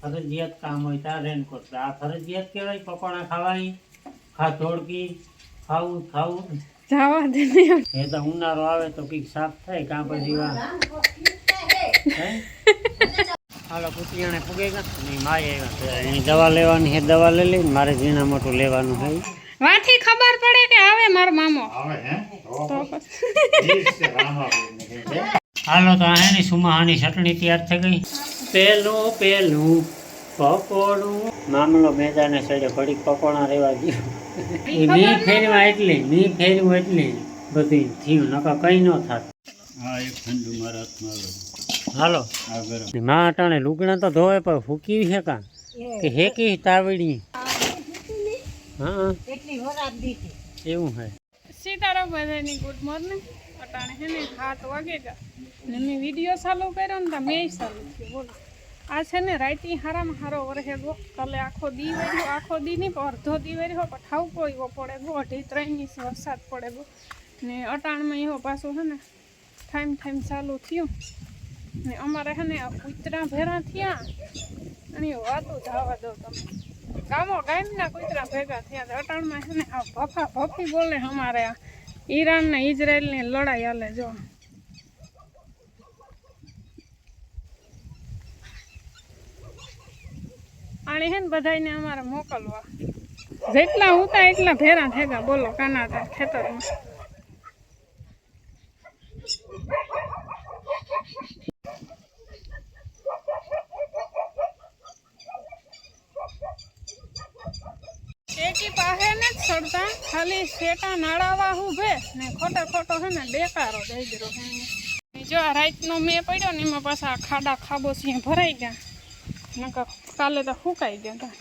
ફરજિયાત કામ હોય ત્યાં રેનકોટ આ ફરજિયાત કહેવાય પકોડા ખાવાય ખા ધોળકી ખાવું ખાવું. જવા દે એ તો ઉનાળો આવે તો કંઈક સાફ થાય કાં પછી વા. હાલો કુતિયાણે પૂગે ગયા ને માય આવ્યા એની દવા લેવાની છે દવા લઈ લઈને મારે ઝીણા મોટું લેવાનું છે. વાથી ખબર પડે કે આવે મારો મામો. હાલો તો આ સુમાહાની ચટણી તૈયાર થઈ ગઈ. પેલું પેલું પકોડું. મામલો મેદાને સડે ઘડીક પકોડા રહેવા દો એ મી ફેરવા એટલી મી ફેરવું એટલી. બધી થયું નકા કઈ ન થાત. હા એક ઠંડુ મારા હાથમાં આવે. હાલો. માં અટાણે લુગડા તો ધોવે પણ ફૂકી છે કા? કે હેકી તાવડી હા એવું હે. સીતારામ બધાની ગુડ મોર્નિંગ. અટાણે હે ને હાથ વાગે ગયા ને મેં વીડિયો ચાલુ કર્યો ને તો મેં ચાલુ થયું. બોલો. આ છે ને રાઈતી હારામાં હારો વરહે ગો. કાલે આખો દી વર્યો આખો દી નહીં, પણ અડધો દી વર્યો પણ ઠાવકો એવો પડે ગો. અઢી ત્રણ ઇંચ વરસાદ પડે ગો. ને અટાણમાં એવો પાછું છે ને ટાઈમ ટાઈમ ચાલુ થયું. ને અમારે છે ને આ કૂતરા ભેરા થયા. અને વાતું જવા દો તમે. ગામો ગામના કૂતરા ભેગા થયા. અટાણમાં હે ને આ ભફા ભફી બોલે અમારે આ. ઈરાન ને ઇઝરાયલની લડાઈ હાલે, જો. આણે હે ને બધાને અમારે મોકલવા. જેટલા ઉતા એટલા ભેરા થેગા બોલો, કાના ખેતરમાં. એકી પાસે ને જ ખાલી શેટા નાળાવા ઉભે ને ખોટો ખોટો છે ને બેકારો દઈ દીધો છે જો આ રાતનો મેં પડ્યો ને એમાં પાછા ખાડા ખાબોચીએ ભરાઈ ગયા. નકર કાલે તો ફૂંકાઈ ગયા હતા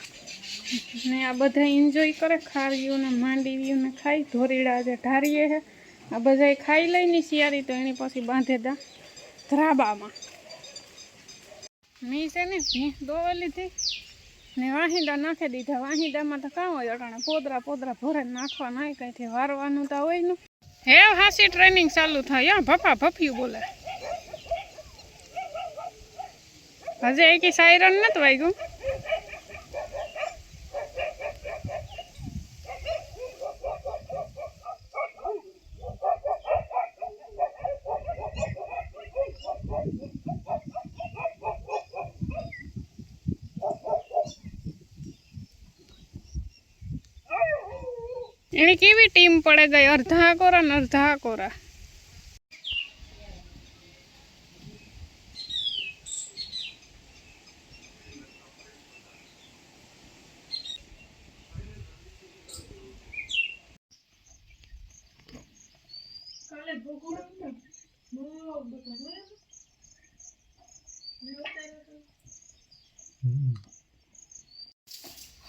ને આ બધા એન્જોય કરે ખારીયું ને માંડીવીયું ને ખાઈ, ધોરીડા જે ઢારીએ છે આ બધા ખાઈ લઈને શિયારી તો એની પછી બાંધે દા ધ્રાબામાં. મેં છે ને ભીંસ દોવા લીધી. ને વાહિંદા નાખી દીધા. વાહિંદામાં તો કાં હોય અટાણે પોદરા પોદરા ભરે નાખવા નાય કંઈથી વારવાનું તો હોય ને. હે, હાસી ટ્રેનિંગ ચાલુ થાય. યા ભફા ભફ્યું બોલે. હજે એકી સાયરન નથી વાગ્યું? પડે ગઈ અડધા કોરા ને અડધા કોરા.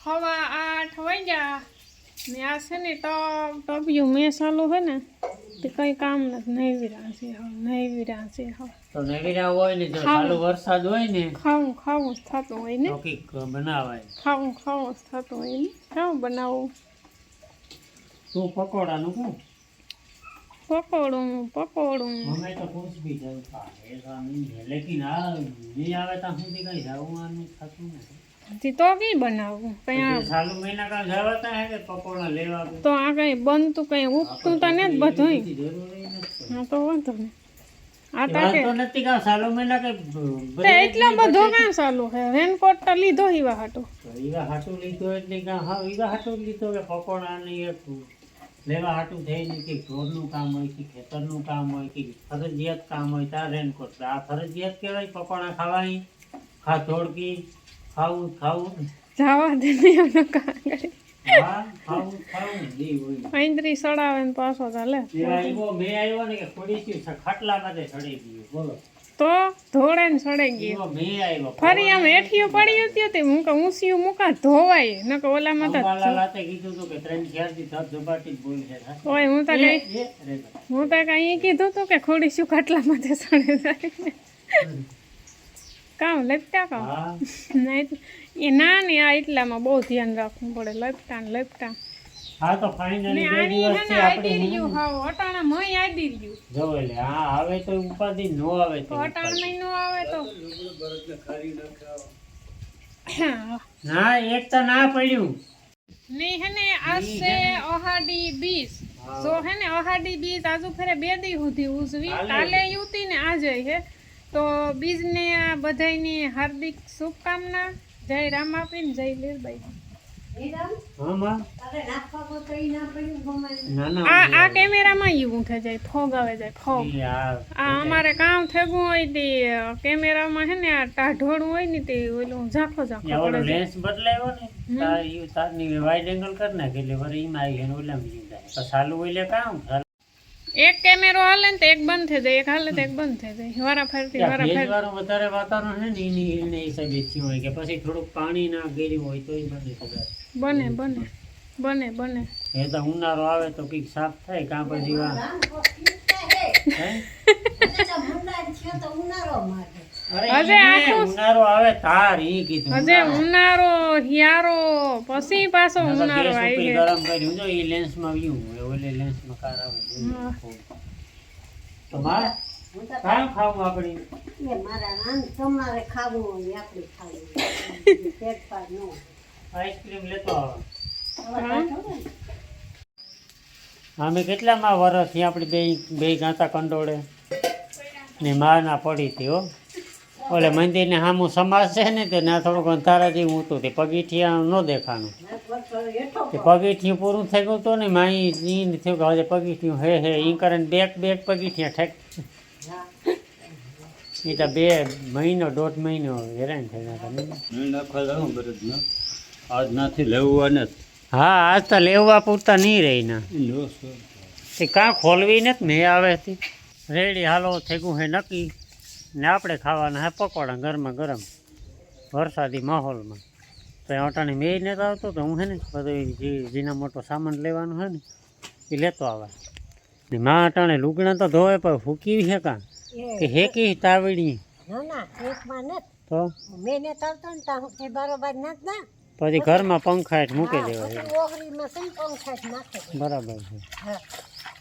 હવા આઠ વાગ્યા. ને આ છે ને ટપ ટપિયું મેં ચાલુ છે ને તે કઈ કામ નથી. નહીં વિરાશે હવે નહીં વિરાશે હવે. તો નેવીરા હોય ને જો ચાલુ વરસાદ હોય ને ખાવું ખાવું જ થતું હોય ને. બનાવાય. ખાવું ખાવું જ થતું હોય ને. ખાવું બનાવું. તું પકોડાનું કહું પકોડું પકોડું. અમે તો કુછ ભી હે લેકિન આ નહીં આવે ત્યાં સુધી કઈ જવાનું થતું નથી. તો કઈ બનાવું? કઈ ચાલુ મહિના કાં જવાતા હે કે પકોડા લેવા તો આ કઈ બનતું કઈ ઉગતું તો ને બધું હા તો વાંધો ને આ તા કે વાંધો નથી કાં ચાલુ મહિના કે તે એટલો બધો કાં ચાલુ છે? રેનકોટ તો લીધો હીવા હાટું. ઈવા હાટું લીધો એટલે કાં હા ઈવા હાટું લીધો કે પકોડા ને એક લેવા હાટું થઈને કે ઢોરનું કામ હોય કે ખેતરનું કામ હોય કે ફરજિયાત કામ હોય ત્યાં રેનકોટ. આ ફરજિયાત કહેવાય પકોડા ખાવાની. ખા ધોળકી ખાવું ખાવું જવા દે નહીં એમનો કાંગડી હા સડાવે ને પાછો ચાલે મેં આવ્યો ને કે ખોડી ખાટલામાં ચડી ગયું. બોલો. તો ધોળે ને સડે ગયું. મેં ફરી આમ હેઠિયું પડ્યું હતું તે મૂકા ઊંસિયું મૂકા ધોવાય. ન તો કીધું કે ત્રણ ચારથી ધબ ધબાટી બોલ છે ઓય હું તો કઈ હું તો કઈ કીધું તું કે ખોડી શું ખાટલામાં તે સડે જાય. કામ લપટા કામ નહીં એ ના ને આ એટલામાં બહુ ધ્યાન રાખવું પડે લપટા ને લપટા હા તો ફાઇનલી બે હે આપણે રહ્યું હાવ અટાણા મય આડી રહ્યું. જો એટલે હા આવે તો ઉપાધિ નો આવે તો તો અટાણ મહિનો આવે તો. ના એક તો ના પડ્યું. ની હે ને આજ છે ઓહાડી બીજ જો હે ને ઓહાડી બીજ આજુ ફરે બે દી સુધી ઉજવી કાલે. કાલે યુતી ને આજે હે. તો બીજને આ બધાની હાર્દિક શુભકામના. જય રામાપીન જય લીરબાઈ હા માં. ના ના આ આ કેમેરામાં ઈ ઊંઘે જાય ફોગ આવે જાય ફોગ. આ આ અમારે કામ થેગું હોય તે કેમેરામાં હે ને આ ટાઢોળું હોય ને તે ઓલું ઝાંખો ઝાંખો પડે લેન્સ બદલાયો ને તાર તારની વાઇડ એંગલ કરી નાખે એટલે વળી ઈમાં આવી ગયો ઓલામાં જાય. તો ચાલુ હોય કામ એક કેમેરો હાલે ને તો એક બંધ થઈ જાય. એક હાલે તો એક બંધ થઈ જાય. વારા ફરતી વારા ફરતી ભેજવાળું વધારે વાતાવરણ છે ને એની એને હિસાબે થયું હોય કે પછી થોડુંક પાણી ના ગેર્યું હોય તો બને કદાચ બને બને બને બને. એ તો ઉનાળો આવે તો કંઈક સાફ થાય કાં પછી વા હે? અરે હજે આખું- ઉનાળો આવે તાર ઈ કીધું. હજે ઉનાળો. હિયારો પછી પાછો ઉનાળો આવી ગયો ગરમ કર્યું જો ઈ લેન્સમાં વ્યૂ હોય ઓલે લેન્સમાં કાર આવે તો માર કામ ખાવું આપણી? તમારે ખાવું હોય આપણે ખાવું પેટ ન નો આઈસ્ક્રીમ લેતો આવો. અમે કેટલામાં વર્ષથી આપણી બે બે ગાતા કંડોળે? ને મારના પડી હતી હો. ઓલે મંદિરને સામું સમાજ છે ને તે ના થોડુંક અંધારા જેવું હતું. તે પગીઠિયા ન હેઠો તે પગીઠિયું પૂરું થઈ ગયું હતું ને માઈ ઈ થયું કે હવે પગીઠિયું હે હે ઈ કરે બેક બેક પગીઠિયા ઠેક એ તો બે મહિનો દોઢ મહિનો હેરાન થઈ ગયા આજ નાથી લેવું અને હા આજ તો લેવા પૂરતા નહીં રહી ના તે કાં ખોલવી નથી મેં આવે રેડી હાલો થેગું હે નક્કી. ને આપણે ખાવાના હે પકોડા ગરમા ગરમ વરસાદી માહોલમાં. તો એ અટાણે મેં નથી આવતો તો હું હે ને બધું જે જીના મોટો સામાન લેવાનો હે ને એ લેતો આવે ને માં અટાણે લુગણા તો ધોવે પણ ફૂકી છે કાં? કે હેકી તાવડી તો? મેં ને બરોબર નથી પછી ઘરમાં પંખા હેઠ મૂકી દેવા. બરાબર છે.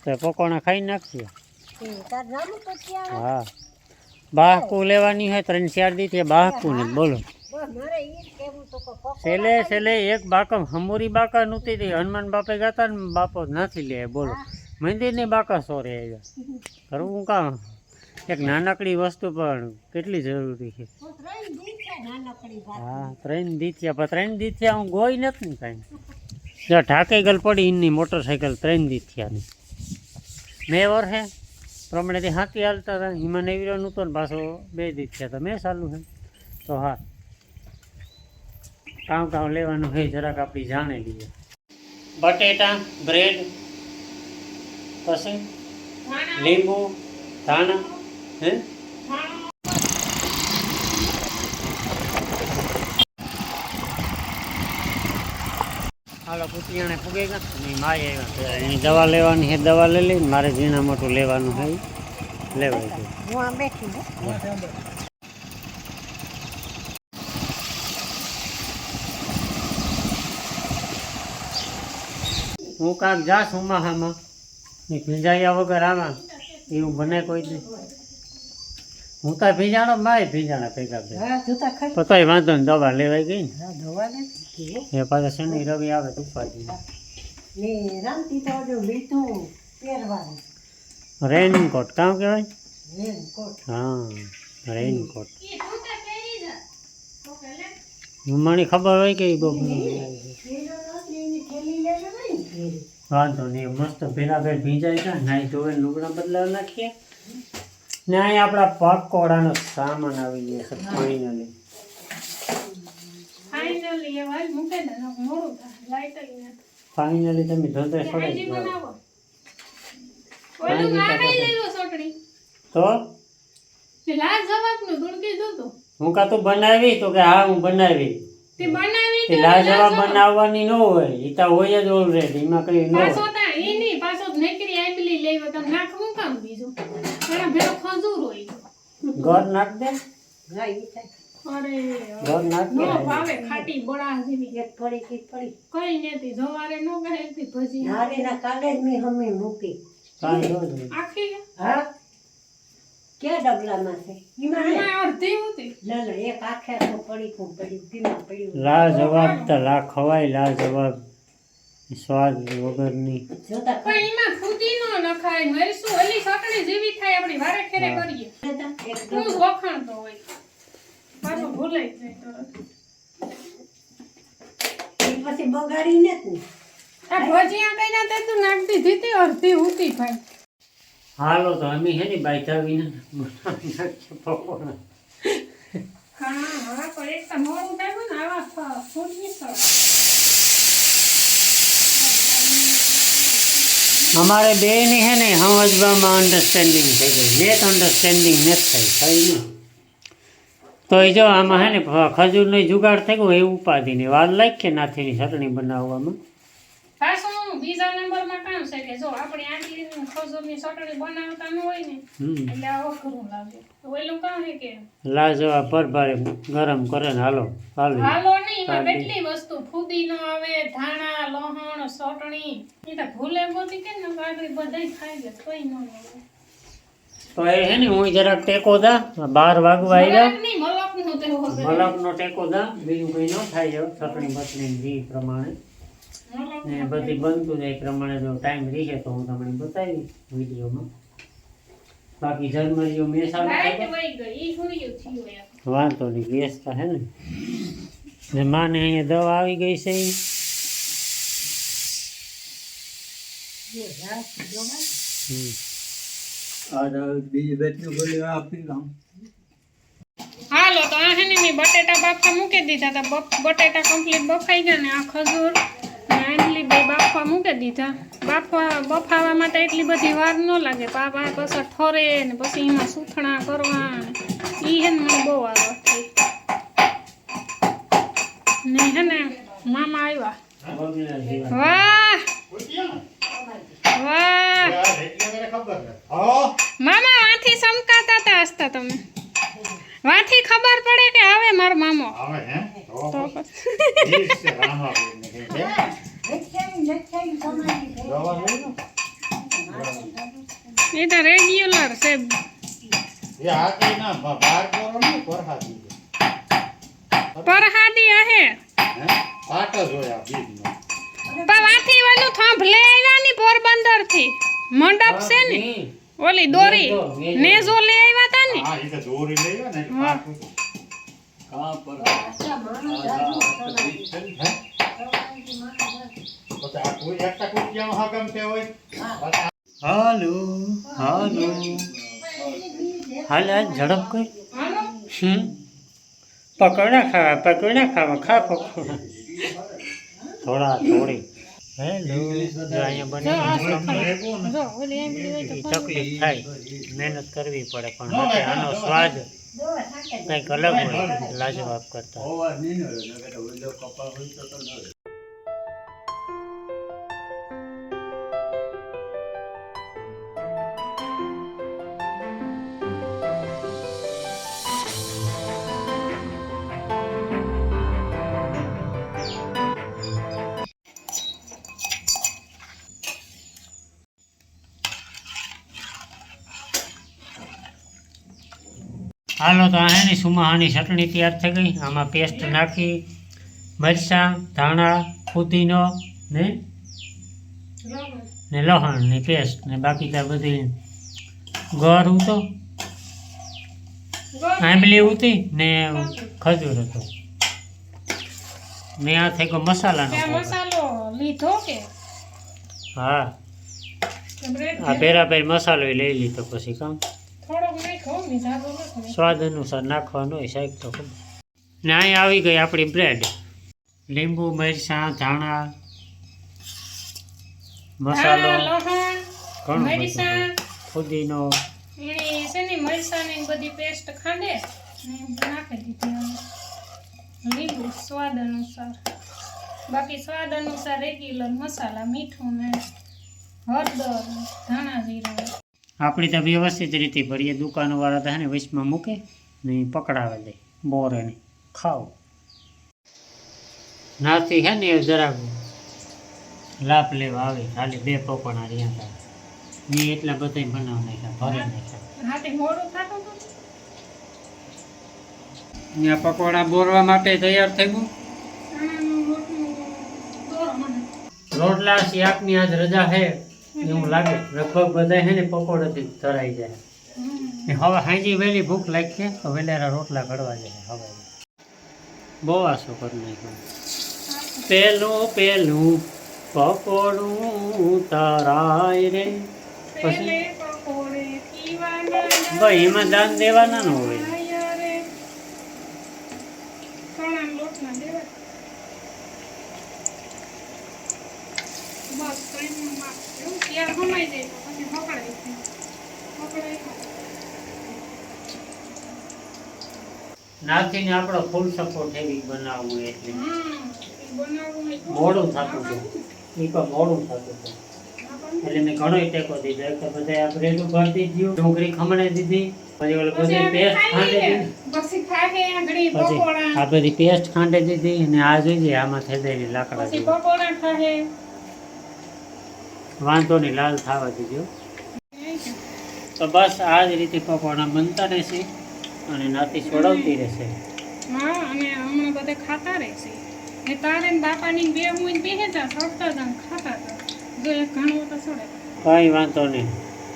તો પકોડા ખાઈ નાખીએ હા. બાહકુ લેવાની હોય ત્રણ ચાર દી થી બાહકુ ને બોલો. તો છેલ્લે છેલ્લે એક બાકા હમુરી બાકા નહોતી હતી. હનુમાન બાપે ગાતા ને બાપો નથી લે બોલો. મંદિરની બાકા સોરે આવ્યા કરવું કામ? એક નાનકડી વસ્તુ પણ કેટલી જરૂરી છે? તો હા ત્રણ દીથિયા પણ ત્રણ દીથિયા હું ગોઈ નથી ને કાંઈ. ઢાકે ગલ પડી એની મોટરસાઇકલ ત્રણ દીથિયાની મેં વર્ષે પ્રમાણેથી હાથી હાલતા હતા. હિમા નેવીરો તો પાછો બે દી થયા તો મેં ચાલુ છે. તો હા. કામ કામ લેવાનું હોય જરાક આપણી જાણે લઈએ. બટેટા બ્રેડ પછી? લીંબુ ધાણા હે? હાલો પુતિયાણે પૂગે ગયા ને માય આવ્યા એની દવા લેવાની છે દવા લઈ લઈને મારે ઝીણા મોટું લેવાનું હોય. લેવાય છે. હું કાંક બેઠી છું. હું કાંક જાશ ઉમાહામાં. ને ભીંજાયા વગર આમાં એવું બને કોઈ નહીં હું તો ભીંજાણો માય ભીંજાણા ભેગા ભેગા તો વાંધો ને દવા લેવાઈ ગઈ ને. દવા હો. એ પાછા શનિ રવિ આવે તુફાજી ને રામતી તો ઓલું લીધું પહેરવાનું. રેનકોટ કામ કહેવાય? રેનકોટ. હા રેનકોટ. મને ખબર હોય કે. વાંધો નહીં મસ્ત ભેગા ભેર ભીંજાય છે નાઈ ધોવે લુગડા બદલાવ નાખીએ. ને અહીં આપણા પકોડાનો સામાન આવી ગયો છે ફાઇનલી ફાઇનલી તમે ધંધે તો? દુડકી દૂધું હું કાં તો બનાવી તો કે હા હું બનાવી. તે લાજવાબ બનાવવાની ન હોય. એ તો હોય જ ઓલરેડી એમાં કઈ ન પાછો હોય. તા ઈ નહીં પાછો નેકરી આંબલી લેવો તમે નાખવું કામ બીજું? એના ભેરો ખજૂર હોય. ઘર નાખ દે. ઘર નાખ ભાવે ખાટી બળા જેવી એક પડી કે પડી કઈ નથી જવારે નો કહેતી ભજી નારીના કાલે જ મેં મૂકી. કાંઈ ન આખી? હા? ક્યાં ડબલામાં છે? એમાં અડધી હતી. ના ના એક આખે આખું પડીકું પડ્યું પીમાં પડ્યું લા જવાબ તો લા ખવાય લા જવાબ સ્વાદ વગરની. જોતા પણ એમાં ફુદીનો નખાય મરસું ઓલી ચટણી જેવી થાય આપણી વારે ખેરે. કરીએ. એક હું ડબલો. હોય. પાછું ભૂલાઈ જાય તરત પછી બગાડીને જ આ ભજીયા કઈ તે તું નાખતી દીધી અડધી ઉતી ભાઈ. હાલો તો અમે હે ને બાયતા વિના પકોડા. હા હવે તો એક તો ને આવા ફૂડની સર અમારે બે ની હે ને સમજવામાં અન્ડરસ્ટેન્ડિંગ થઈ ગઈ. નેટ અન્ડરસ્ટેન્ડિંગ નથી થઈ થઈ નહીં તો એ જો આમાં હે ને ખજૂરનો જુગાડ થઈ ગયો એ ઉપાધિને. વાર લાગ કે નાથીની ચટણી બનાવવામાં. પાછું બીજા નંબરમાં કામ છે કે જો આપણે આટલી ખજૂરની ચટણી બનાવતા ન હોય ને એટલે આ અઘરું લાગે. તો ઓલું કામ છે કે? લાજવા પરભારે ગરમ કરે ને હાલો હાલો. હાલો નહીં એમાં કેટલી વસ્તુ? ફુદીનો આવે ધાણા લહણ ચટણી. એ તો ભૂલે ગોતી કે ને આગળ બધાય ખાઈ લે કોઈ ન આવે તો એ હે ને હું જરાક ટેકો દા બાર વાગવા આવ્યા. મલકનું ટેકો દા બીજું કંઈ ન થાય ચટણી બટણી જી પ્રમાણે. ને બધી બનતું જાય પ્રમાણે જો ટાઈમ રહે તો હું તમને બતાવી વિડીયોમાં. બાકી જર્મરીઓ મેં એમ. વાંધો નહીં ગેસ તો હે ને. ને માને અહીંયા દવા આવી ગઈ છે. હમ. બીજી બેટનું બોલ્યું આપી દઉં હાલો તો આ ને મેં બટેટા બાફવા મૂકી દીધા હતા. બટેટા કમ્પ્લીટ બફાઈ ગયા ને આ ખજૂર આટલી બે બાફવા મૂકી દીધા. બાફવા બફાવા માટે એટલી બધી વાર ન લાગે. પાપા પછી ઠરે ને પછી એમાં સૂથણા કરવા ઈ હે ને મને બહુ વાર થઈ. ને હે ને મામા આવ્યા. વાહ! વાહ. મામા વાથી સમકાતા હતા હસતા તમે. વાથી ખબર પડે કે આવે મારો મામો. એ તો રેગ્યુલર છે. પરહાદી. આહે પણ વાથી વાલું થાંભલે આવ્યા ની પોરબંદરથી મંડપ છે ને? ઓલી દોરી. નેજો લે આવ્યા તા ને? કાં પર? આટલા માણસ જાજુ. તમારી. હાલો હાલો. હાલ હાલ ઝડપ કર હાલો. હમ. પકોડા ખાવા પકોડા ખાવા ખા પકોડા. થોડા થોડી. હેલો. અહીંયા બની તકલીફ થાય. મહેનત કરવી પડે પણ આનો સ્વાદ કંઈક અલગ હોય લાજવાબ કરતા. હાલો તો આની સુમાહાની ચટણી તૈયાર થઈ ગઈ. આમાં પેસ્ટ નાખી મરચાં ધાણા ફુદીનો ને ને લહણની પેસ્ટ ને બાકી ત્યાં બધી ગોર ઉતો. આંબલી ઉતી ને ખજૂર હતો. ને આ થઈ ગયો મસાલાનો લીધો કે? હા. આ પહેરા પહેર મસાલો લઈ લીધો પછી કામ. સ્વાદ અનુસાર નાખવાનો હોય સાહેબ તો ખબર. ને અહીં આવી ગઈ આપણી બ્રેડ. લીંબુ મરચાં ધાણા મસાલો ઘણું બધું ફુદીનો. એની છે ને બધી પેસ્ટ ખાંડે નાખી દીધી લીંબુ સ્વાદ અનુસાર. બાકી સ્વાદ અનુસાર રેગ્યુલર મસાલા મીઠું ને હળદર ધાણા જીરું. આપણી તો વ્યવસ્થિત રીતે ભરીએ. દુકાનવાળા તો હે ને વચમાં મૂકે ને પકડાવે દે. બોરે ને ખાઓ નાથી હે ને એ જરાક લાભ લેવા આવે. ખાલી બે પકોડા રહ્યા હતા મેં એટલા બધા બનાવ નાખ્યા ભરે નાખ્યા. ત્યાં પકોડા બોરવા માટે તૈયાર થઈ ગયું? રોટલા શાકની આજ રજા છે એવું લાગે. લગભગ બધા છે ને પકોડાથી ધરાઈ જાય. હવે હાજી વહેલી ભૂખ લાગશે તો વેલેરા રોટલા ઘડવા જાય હવે. બહુ આશો કરી નાખ્યું. પેલું પેલું પકોડું તરાય રે. પછી ભાઈ એમાં દાન દેવાના ન હોય આયા રે. ચણાના લોટના દેવા. બસ ત્રણનું માપ. એવું તૈયાર હમાઈ જાય પછી પકડાય આપણો ફૂલ સપોર્ટ એવી બનાવવું એટલે. મોડું થતું હતું. એ પણ મોડું થતું હતું. એટલે મેં ઘણો ટેકો દીધો. એક તો બધા આ બ્રેડ ભરતી ગયું ડુંગળી ખમણે દીધી. પછી ઓલું બધી પેસ્ટ ખાંડી દીધી. પછી આ બધી પેસ્ટ ખાંડી દીધી અને આ જોઈએ આમાં થઈ જાય લાકડા પછી જેવું. પકોડા ખાઈએ વાંધો નહીં લાલ થવા દીધો તો બસ આ જ રીતે પકોડા બનતા રહેશે અને નાતી છોડાવતી રહેશે. હા અને હમણાં બધા ખાતા રહેશે. ને તારે બાપાની બે હું બેહે જા સડતા હતા ખાતા હતા. જો ઘણું તો છોડે કઈ વાંધો નહીં.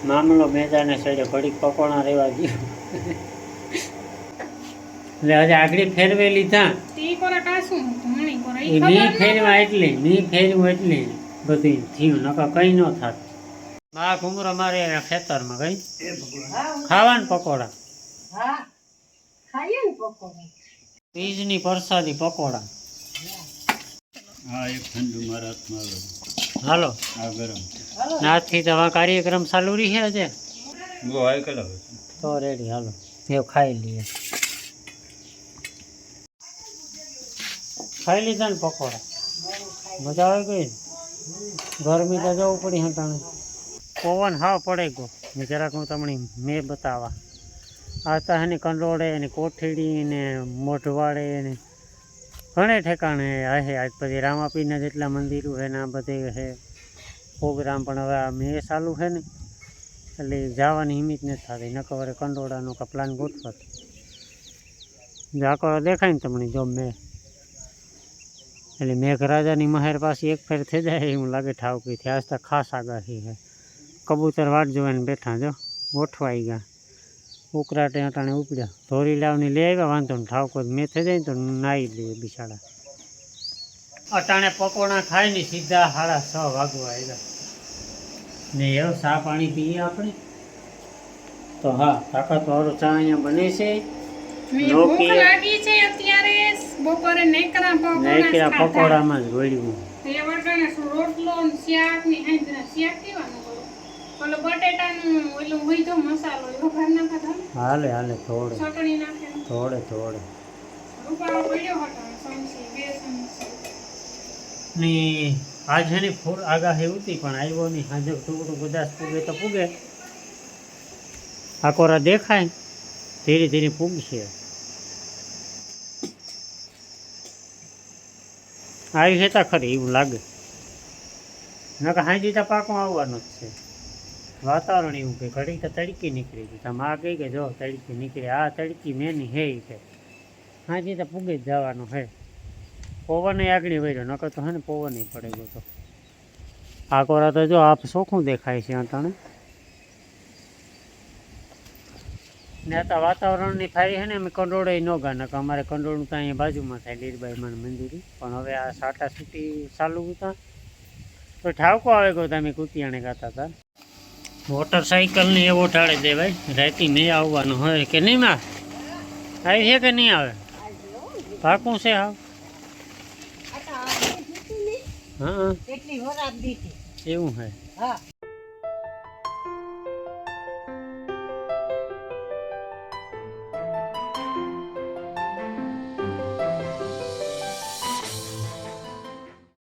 મામલો મેદાને સડે ઘડીક પકોડા રહેવા દો એટલે હજી આગળ ફેરવે લીધા. તે કોરા કાશું ઘણી કોરા. એ ઈ ફેરવા એટલી ની ફેરવું એટલી. બધી થયું. નકર કઈ ન થાત. મા ઘુમરો મારે એના ખેતરમાં કઈ ખાવાના પકોડા. હા. બીજની પરસાદી પકોડા. હા એક ઠંડુ મારા હાથમાં આવે. હાલો. આ ગરમ. નાથી તમારા કાર્યક્રમ ચાલુ રહી છે આજે. તો રેડી હાલો. એવું ખાઈ લઈએ. ખાઈ લીધા ને પકોડા. મજા આવી ગઈ? ગરમી તો જવું પડી હટાણે પવન હાવ પડે ને જરાક હું તમને મેં બતાવવા આ તો હે ને કંડોળે એને કોઠીડી ને મોઢવાડે ને ઘણે ઠેકાણે હે. આજ પછી રામાપીરના જેટલા મંદિરો છે ને આ બધે છે પ્રોગ્રામ પણ હવે આ મેં ચાલુ છે ને. એટલે જવાની હિંમત નથી થતી. નકર કંડોળાનો કા પ્લાન ગોઠવત. ઝાકરો દેખાય ને તમને જો મેં. એટલે મેઘરાજાની મહેર પાસે એક ફેર થઈ જાય એવું લાગે ઠાવકીથી આજ તો ખાસ આગાહી છે કબૂતર વાટ જોઈને બેઠા જો. ગોઠવાઈ ગયા. ઉકરાટે અટાણે ઉપડ્યા. ધોરી લાવની લઈ આવ્યા. વાંધો ને ઠાવકો મેં થઈ જાય ને તો નાહી લઈએ બિચારા. અટાણે પકોડા ખાઈને સીધા સાડા છ વાગવા આવ્યા. ને એવો સા પાણી પીએ આપણે? તો હા તાકાતવાળો ચા અહીંયા બને છે. નો ભૂખ લાગી છે અત્યારે. બપોરે નેકરા પકોડા નાયકરા પકોડામાં જ વળ્યું એ વટાણે રોટલો ને શાક ને હાંજરા શાક કેવાનું ઓલો બટેટાનું ઓલું હોય તો મસાલો એવો ઘર ના ખાધા હાલે હાલે થોડે. ચટણી નાખે થોડે થોડે. રૂપાળો પડ્યો હતો સમસી બે સમસી ને આજ આગાહી હતી પણ આવ્યો નહીં. સાંજે ટુકડું કદાચ પૂગે તો પૂગે. આકોરા દેખાય? ધીરે ધીરે પૂગશે આવી છે તા ખરી એવું લાગે. નકર હાજી તો પાકો આવવાનો જ છે. વાતાવરણ એવું કે ઘડી તો તડકી નીકળી ગઈ. તમે આ કહી કે જો તડકી નીકળી, આ તડકી મેની હે એ છે હાજી તો પૂગે જ જવાનું હે. પવન આગળ વર્યો નકર તો હે ને પવન પડે ગયો તો. આ કોરા તો જો આપ સોખું દેખાય છે અટાણે ને આ વાતાવરણની ફારી છે ને અમે કંડોળે ન ગાના કે અમારે કંડોળનું તો અહીંયા બાજુમાં થાય લીરબાઈ માન મંદિર. પણ હવે આ સાટા છૂટી ચાલુ હતા. તો ઠાવકો આવે ગયો તમે કુતિયાણે ગાતા હતા? મોટરસાઇકલને એવો ટાળે દેવાય રાતી નહીં આવવાનું હોય કે નહીં માં? આવી છે કે નહીં આવે? પાકું છે હાવ. હા દીધી. એવું હે. હા.